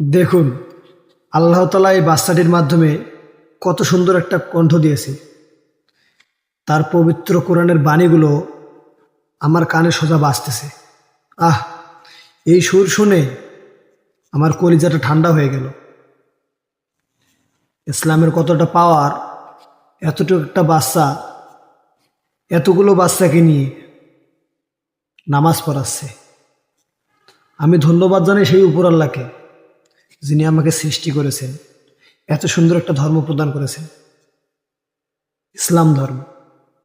দেখুন আল্লাহ তালা এই বাচ্চাটির মাধ্যমে কত সুন্দর একটা কণ্ঠ দিয়েছে। তার পবিত্র কোরআনের বাণীগুলো আমার কানে সোজা বাজতেছে। আহ, এই সুর শুনে আমার কলিজাটা ঠান্ডা হয়ে গেল। ইসলামের কতটা পাওয়ার, এতটুকু একটা বাচ্চা, এতগুলো বাচ্চাকে নিয়ে নামাজ পড়াচ্ছে। আমি ধন্যবাদ জানাই সেই উপর আল্লাহকে, যিনি আমাকে সৃষ্টি করেছেন, এত সুন্দর একটা ধর্ম প্রদান করেছেন। ইসলাম ধর্ম।